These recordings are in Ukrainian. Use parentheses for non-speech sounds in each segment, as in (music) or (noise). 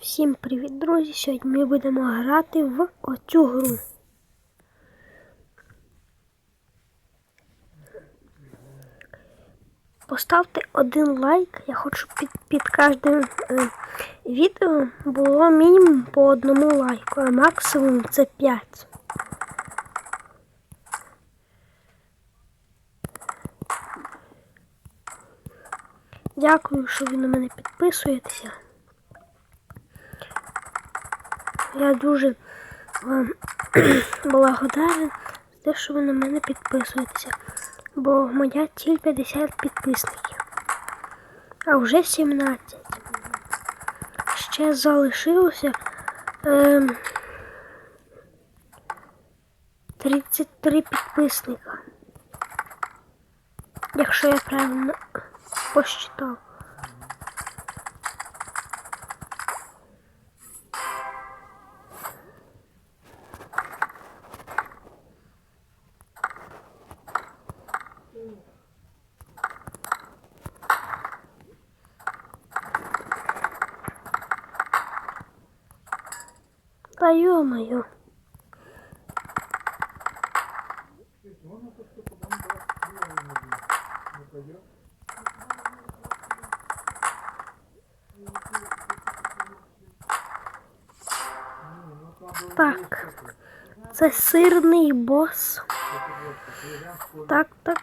Всім привіт, друзі! Сьогодні ми будемо грати в оцю гру. Поставте один лайк. Я хочу під, під кожним е, відео було мінімум по одному лайку, а максимум це 5. Дякую, що ви на мене підписуєтеся. Я дуже вам (clears throat) благодарен за те, що ви на мене підписуєтеся. Бо моя ціль 50 підписників. А вже 17. Ще залишилося ем, 33 підписника. Якщо я правильно посчитав. Ё-моё. Так, це сирний бос. Так, так.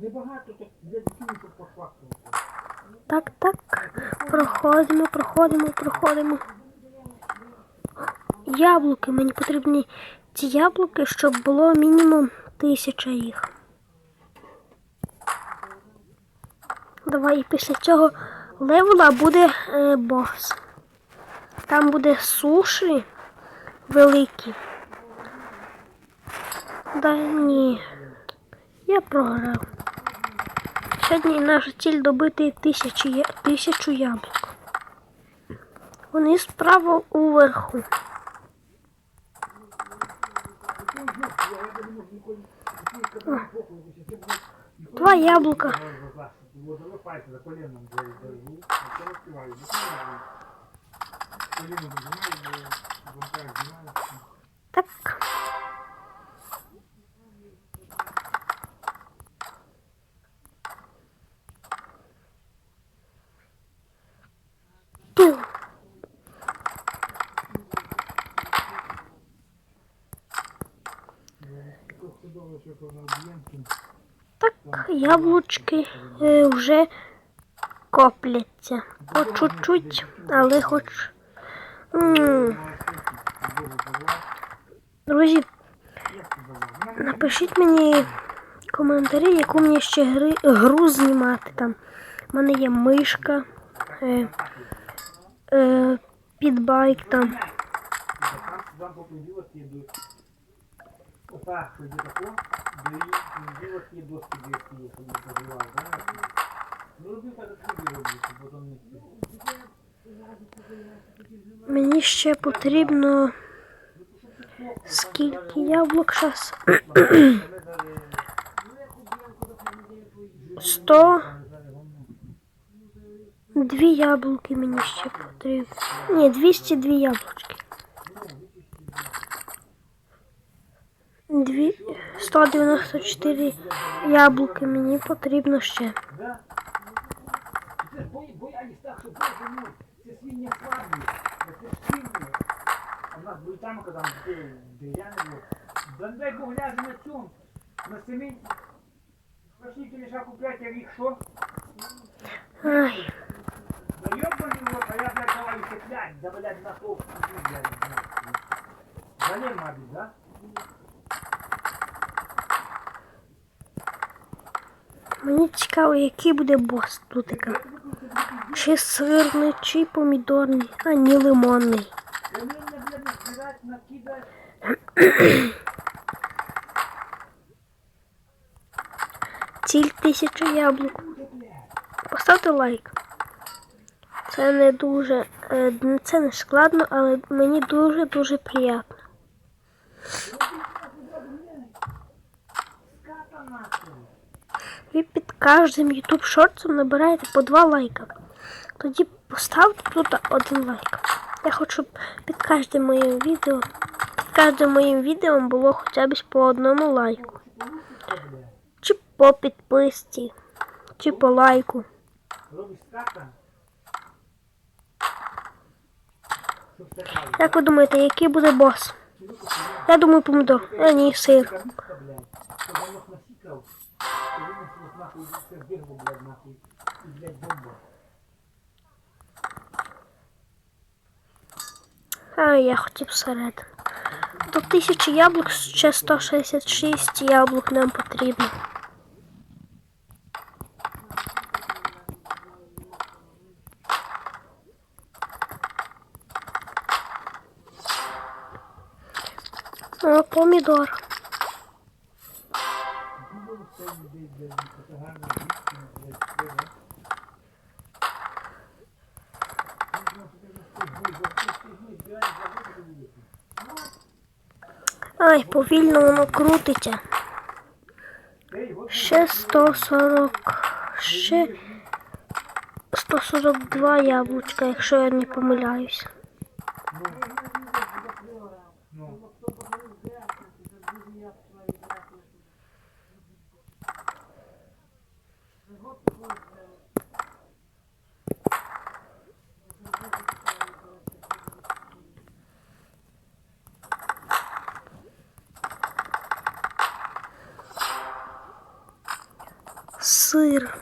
Небагато так для дітей, щоб пошвахтувати. Так, так. Проходимо, проходимо, проходимо. Яблуки. Мені потрібні ці яблуки, щоб було мінімум тисяча їх. Давай і після цього левела буде е, бос. Там буде суші великі. Да ні. Я програв. Сьогодні наша ціль добити тисячу, тисячу яблук. Вони справа уверху. Два яблука. Вот давай пальцы за коленом держу. А то распеваю. Ну, конечно. Колено нажимаю, звонка сжимаю. Так. Ту. Тут чудово, що по об'ємки. Так, яблучки е, вже копляться. По чуть-чуть, але хоч. М, Друзі, напишіть мені коментарі, яку мені ще гри, гру знімати там. У мене є мишка, е, е, підбайк там. Опа, що до діло ті доски ті, що не поживав? Ну, роби так, як тобі роблю, щоб потім не. Мені ще потрібно скільки яблук зараз? 100. Дві яблуки мені ще потрібно. Ні, 202 яблучки. 194 яблуки мені потрібно ще. Дондай Бог ляже на цьому, на семінь. Пошли тележа куплять, їх що? Да ёбаный его, а я, блядь, давай да, блядь, на толстую, блядь. Залема, да? Мені цікаво, який буде бос тут. Чи сирний, чи помідорний, а ні лимонний. (clears throat) Ціль тисяча яблук. Поставте лайк. Це не дуже. е, Це не складно, але мені дуже-дуже приємно. Ви під кожним YouTube шортом набираєте по два лайка. тоді поставте тут один лайк. Я хочу, щоб під кожним моїм відео, під кожним моїм відео було хоча б по одному лайку. Чи по підписці, чи по лайку. Як ви думаєте, який буде бос? Я думаю, помідор. А ні, сир. нахуй це вирву, блядь, нахуй. І, блядь, бомба. А я хотів серед. До тисячі яблук ще 166 яблук нам потрібно. О, помідор. Повільно воно крутиться. Ще 140. Ще 142 яблучка, якщо я не помиляюсь. Ну. Сир.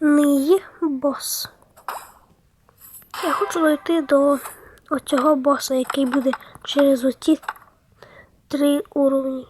Ний бос. Я хочу дойти до оцього боса, який буде через оці три уровні.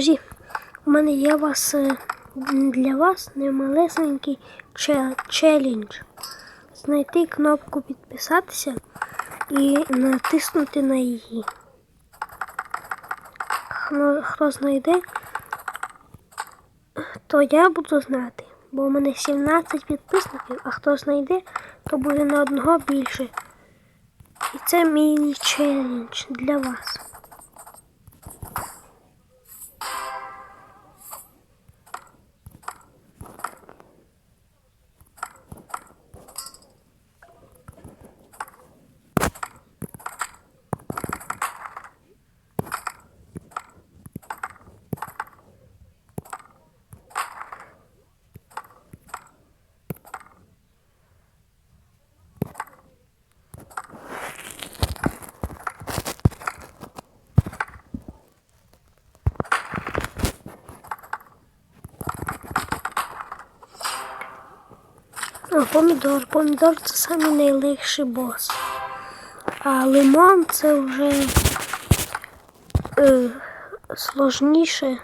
Друзі, у мене є вас е, для вас немалесенький че- челендж. Знайти кнопку підписатися і натиснути на її. Хто, хто знайде, то я буду знати. Бо у мене 17 підписників, а хто знайде, то буде на одного більше. І це мій челендж для вас. Помідор. Помідор це самий найлегший бос. А лимон це вже е, сложніше.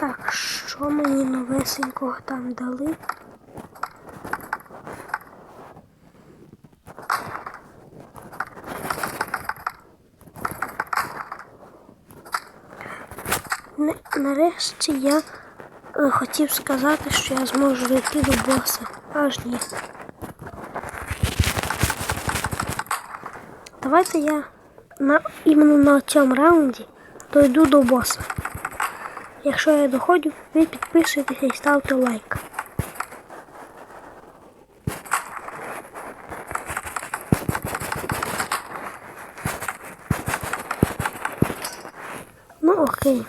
Так, що мені новесенького там дали? Нарешті я е, хотів сказати, що я зможу дійти до боса. Аж ні. Давайте я на, іменно на цьому раунді, то йду до боса. Якщо я доходжу, ви підписуйтеся і ставте лайк. Ну окей.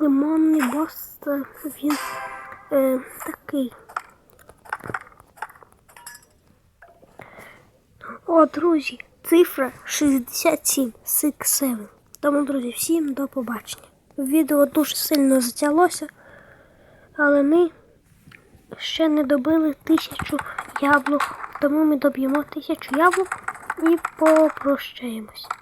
Лимонний бос він е, такий. О, друзі, цифра 67, 67. Тому, друзі, всім до побачення. Відео дуже сильно затяглося, але ми ще не добили тисячу яблук, тому ми доб'ємо тисячу яблук і попрощаємось.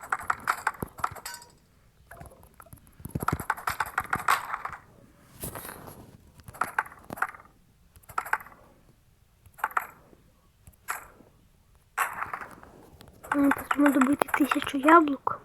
Нам потрібно добити тисячу яблук.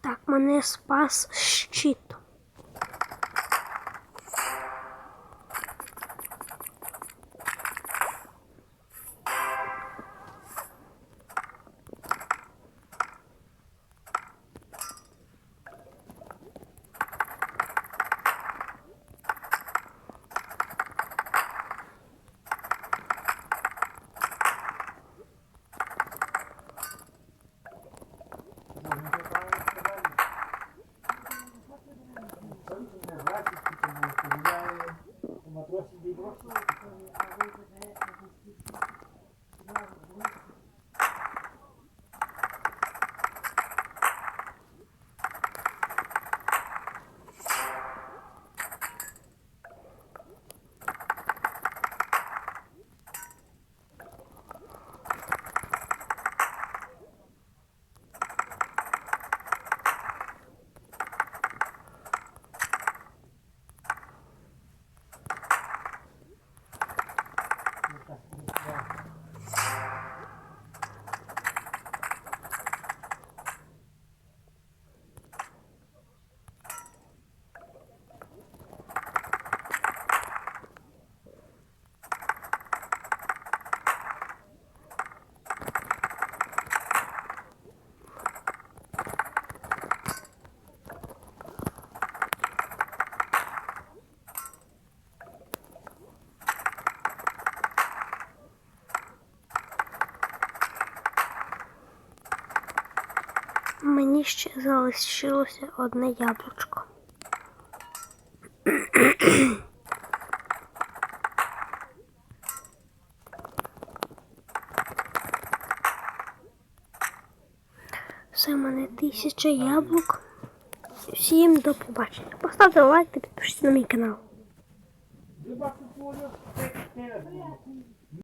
Так, мене спас щит. Мені ще залишилося одне яблучко. Все мене тисяча яблук. Всім до побачення. Поставте лайк та підпишіться на мій канал.